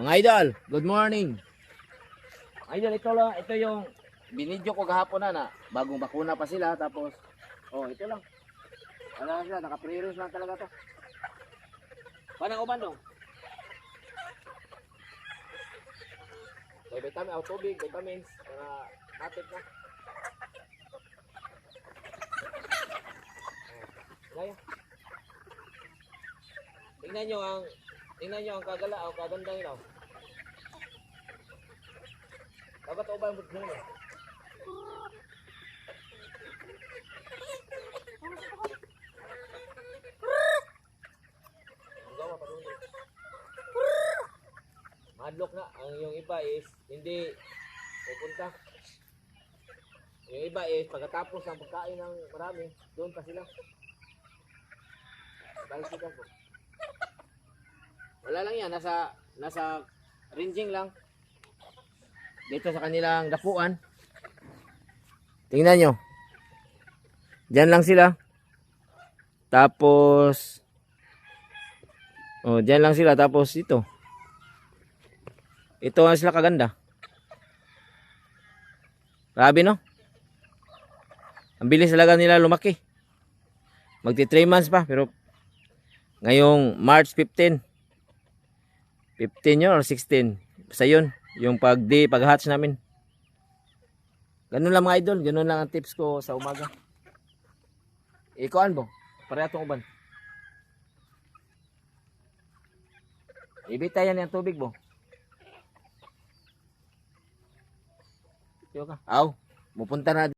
Mga idol, good morning. Idol, ito lang, ito yung binidyo ko kahapon na na bagong bakuna pa sila tapos oh, ito lang. Wala sila, naka-pre-use lang talaga to. Panang uban dong. May vitamin, oh, tubig, vitamins, para natit na. Gaya. Tingnan nyo ang tingnan nyo ang kagala, ang kaganda nila. Dapat ubang mo mo. Ang gawa pa rin. Madlock na. Ang yung iba is hindi pupunta. Yung iba is pagkatapos ng pagkain ng marami, doon pa sila. Balik sila po. Wala lang yan, nasa nasa ringing lang. Dito sa kanilang dapuan. Tingnan nyo. Diyan lang sila. Tapos Oh, diyan lang sila tapos ito. Ito ang sila kaganda. Grabe no? Ang bilis talaga nila lumaki. Magti 3 months pa pero ngayong March 15 15 yun or 16 basta yun yung pag di pag hatch namin. Ganun lang mga idol. Ganun lang ang tips ko sa umaga. Ikuan bo. Pareha itong uban. Ibitayan yung tubig bo. Tiyo ka. Aw mupunta na